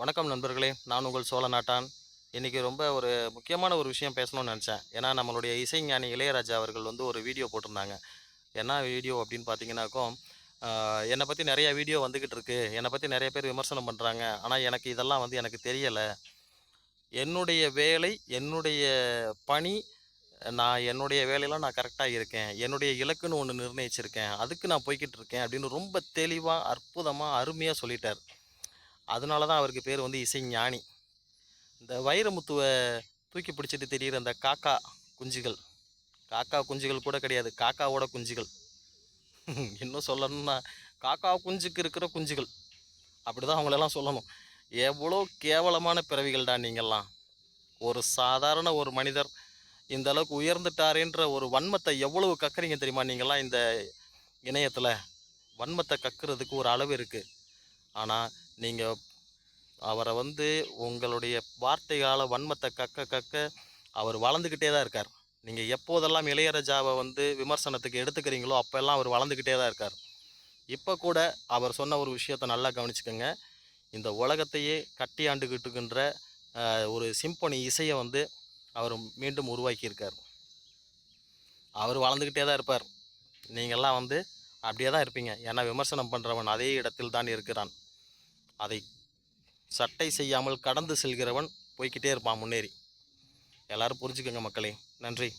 வணக்கம் நண்பர்களே நான் உங்கள் சோழ நாட்டான். இன்றைக்கி ரொம்ப ஒரு முக்கியமான ஒரு விஷயம் பேசணும்னு நினச்சேன். ஏன்னா நம்மளுடைய இசைஞானி இளையராஜா அவர்கள் வந்து ஒரு வீடியோ போட்டிருந்தாங்க. என்ன வீடியோ அப்படின்னு பார்த்தீங்கன்னாக்கும் என்னை பற்றி நிறைய வீடியோ வந்துக்கிட்டு இருக்கு. என்னை பற்றி நிறைய பேர் விமர்சனம் பண்ணுறாங்க ஆனால் எனக்கு இதெல்லாம் வந்து எனக்கு தெரியலை. என்னுடைய வேலை என்னுடைய பணி நான் என்னுடைய வேலையெல்லாம் நான் கரெக்டாக இருக்கேன். என்னுடைய இலக்குன்னு ஒன்று நிர்ணயிச்சிருக்கேன். அதுக்கு நான் போய்கிட்டு இருக்கேன் அப்படின்னு ரொம்ப தெளிவாக அற்புதமாக அருமையாக சொல்லிட்டார். அதனால தான் அவருக்கு பேர் வந்து இசை ஞானி இந்த வைரமுத்துவை தூக்கி பிடிச்சிட்டு தெரிகிற அந்த காக்கா குஞ்சுகள். காக்கா குஞ்சுகள் கூட கிடையாது. காக்காவோட குஞ்சுகள். இன்னும் சொல்லணும்னா காக்கா குஞ்சுக்கு இருக்கிற குஞ்சுகள். அப்படி தான் அவங்களெல்லாம் சொல்லணும். எவ்வளோ கேவலமான பிறவிகள்டா நீங்கள்லாம். ஒரு சாதாரண ஒரு மனிதர் இந்த அளவுக்கு உயர்ந்துட்டாரேன்ற ஒரு வன்மத்தை எவ்வளவு கக்குறீங்க தெரியுமா நீங்கள்லாம் இந்த இணையத்தில்? வன்மத்தை கக்குறதுக்கு ஒரு அளவு இருக்குது ஆனால் நீங்கள் அவரை வந்து உங்களுடைய வார்த்தைகளால் வன்மத்தை கக்க கக்க அவர் வளர்ந்துக்கிட்டே தான் இருக்கார். நீங்கள் எப்போதெல்லாம் இளையராஜாவை வந்து விமர்சனத்துக்கு எடுத்துக்கிறீங்களோ அப்போல்லாம் அவர் வளர்ந்துக்கிட்டே தான் இருக்கார். இப்போ கூட அவர் சொன்ன ஒரு விஷயத்தை நல்லா கவனிச்சுக்கோங்க. இந்த உலகத்தையே கட்டி ஆண்டுக்கிட்டுக்கின்ற ஒரு சிம்பொனி இசையை வந்து அவர் மீண்டும் உருவாக்கியிருக்கார். அவர் வளர்ந்துக்கிட்டே தான் இருப்பார். நீங்கள்லாம் வந்து அப்படியே தான் இருப்பீங்க. ஏன்னா விமர்சனம் பண்ணுறவன் அதே இடத்தில் தான் இருக்கிறான். அதை சட்டை செய்யாமல் கடந்து செல்கிறவன் போய்க்கிட்டே இருப்பான் முன்னேறி. எல்லாரும் புரிஞ்சுக்கோங்க மக்களே. நன்றி.